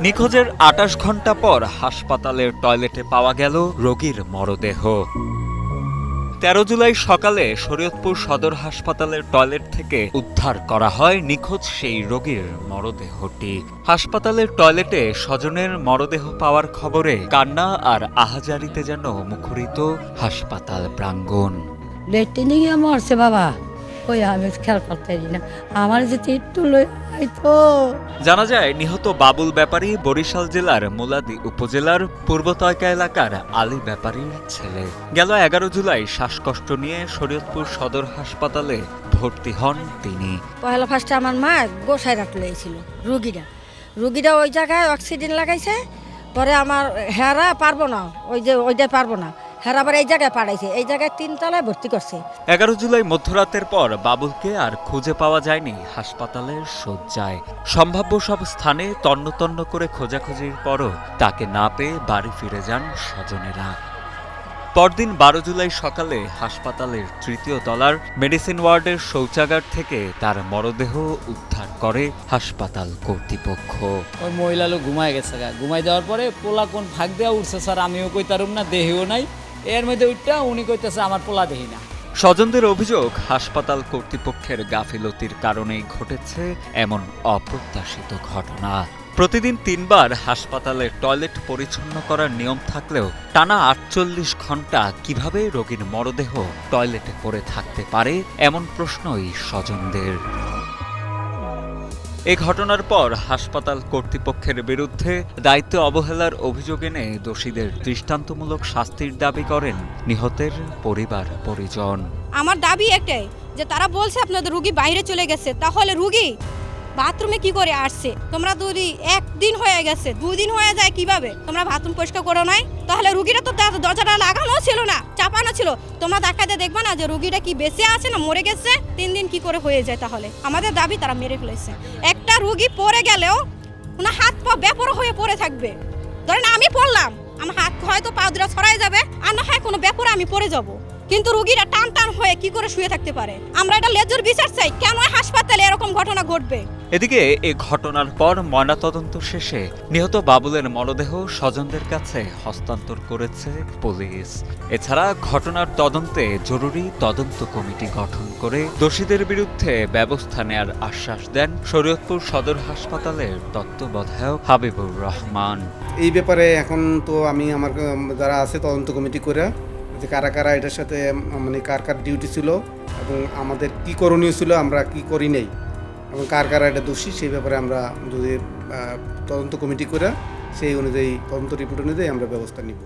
নিখোঁজের আটাশ ঘণ্টা পর হাসপাতালের টয়লেটে পাওয়া গেল রোগীর মরদেহ। তেরো জুলাই সকালে শরীয়তপুর সদর হাসপাতালের টয়লেট থেকে উদ্ধার করা হয় নিখোঁজ সেই রোগীর মরদেহটি। হাসপাতালের টয়লেটে স্বজনের মরদেহ পাওয়ার খবরে কান্না আর আহাজারিতে যেন মুখরিত হাসপাতাল প্রাঙ্গণ। লেট্রিনে মরছে বাবা। ওই আমি খেয়াল করতে না। আমার যদি একটু হয়তো জানা যায় নিহত বাবুল ব্যাপারী বরিশাল জেলার মুলাদি উপজেলার পূর্বতয়কা এলাকার আলী ব্যাপারীর ছেলে। গেল এগারো জুলাই শ্বাসকষ্ট নিয়ে শরীয়তপুর সদর হাসপাতালে ভর্তি হন তিনি। পয়লা ফার্স্টে আমার মা গোসাই রাখলে লেগেছিল রুগীরা। রুগীরা ওই জায়গায় অক্সিজেন লাগাইছে পরে আমার হেরা পারব না ওই যে ওইটা পারব না। হেরা আবার এই জায়গায় পাঠাইছে। এই জায়গায় তিনতলায় ভর্তি করছে। এগারো জুলাই মধ্যরাতের পর বাবুলকে আর খুঁজে পাওয়া যায়নি। হাসপাতালের শয্যায়। সম্ভাব্য সব স্থানে তন্ন তন্ন করে খোঁজাখুঁজির পরও তাকে না পেয়ে বাড়ি ফিরে যান স্বজনেরা। পরদিন বারো জুলাই সকালে হাসপাতালের তৃতীয় তলার মেডিসিন ওয়ার্ডের শৌচাগার থেকে তার মরদেহ উদ্ধার করে হাসপাতাল কর্তৃপক্ষ। ওই মহিলা লোক ঘুমায় গেছে গা। ঘুমাই দেওয়ার পরে পোলা কোন ভাগ দেওয়া উঠছে স্যার? আমিও কইতারুম না দেহেও নাই। এর মধ্যে উঠটা উনি কইতেছে, আমার পোলা দেহি না। স্বজনদের অভিযোগ, হাসপাতাল কর্তৃপক্ষের গাফিলতির কারণেই ঘটেছে এমন অপ্রত্যাশিত ঘটনা। প্রতিদিন তিনবার হাসপাতালের টয়লেট পরিচ্ছন্ন করার নিয়ম থাকলেও টানা আটচল্লিশ ঘণ্টা কীভাবে রোগীর মরদেহ টয়লেটে পড়ে থাকতে পারে, এমন প্রশ্নই স্বজনদের। এ ঘটনার পর হাসপাতাল কর্তৃপক্ষের বিরুদ্ধে দায়িত্ব অবহেলার অভিযোগ এনে দোষীদের দৃষ্টান্তমূলক শাস্তির দাবি করেন নিহতের পরিবার পরিজন। আমার দাবি একটাই, যে তারা বলছে আপনাদের রুগী বাইরে চলে গেছে, তাহলে রুগী বাথরুমে কি করে আসছে? তোমরা দুই একদিন হয়ে গেছে, দুদিন হয়ে যায় কীভাবে? তোমরা বাথরুম পরিষ্কার করো নাই? তাহলে রুগীরা তো দর- দরজাটা লাগানো ছিল না, চাপানো ছিল। তোমরা দেখাতে দেখবে না যে রুগীটা কি বেঁচে আছে না মরে গেছে? তিন দিন কি করে হয়ে যায় তাহলে? আমাদের দাবি তারা মেরে ফেলেছে। একটা রুগী পড়ে গেলেও ওনার হাত পা ব্যাপর হয়ে পড়ে থাকবে। ধরেন আমি পড়লাম, আমার হাত হয়তো পা দুটা ছড়াই যাবে, আর না হয় কোনো ব্যাপারে আমি পড়ে যাব। কিন্তু রুগীরা টান টান হয়ে কি করে শুয়ে থাকতে পারে? আমরা এটা লেজুর বিচার চাই, কেন হাসপাতালে এরকম ঘটনা ঘটবে? এদিকে এ ঘটনার পর ময়নাতদন্ত শেষে নিহত বাবুলের মরদেহ স্বজনদের কাছে হস্তান্তর করেছে পুলিশ। এছাড়া ঘটনার তদন্তে জরুরি তদন্ত কমিটি গঠন করে দোষীদের বিরুদ্ধে ব্যবস্থা নেয়ার আশ্বাস দেন শরীয়তপুর সদর হাসপাতালের তত্ত্বাবধায়ক হাবিবুর রহমান। এই ব্যাপারে এখন তো আমি আমার, যারা আছে তদন্ত কমিটি করে, যে কারা কারা এটার সাথে মানে কার কার ডিউটি ছিল এবং আমাদের কি করণীয় ছিল, আমরা কি করি নাই। এবং কার কারা এটা দোষী, সেই ব্যাপারে আমরা যদি তদন্ত কমিটি করে সেই অনুযায়ী তদন্ত রিপোর্ট অনুযায়ী আমরা ব্যবস্থা নিব।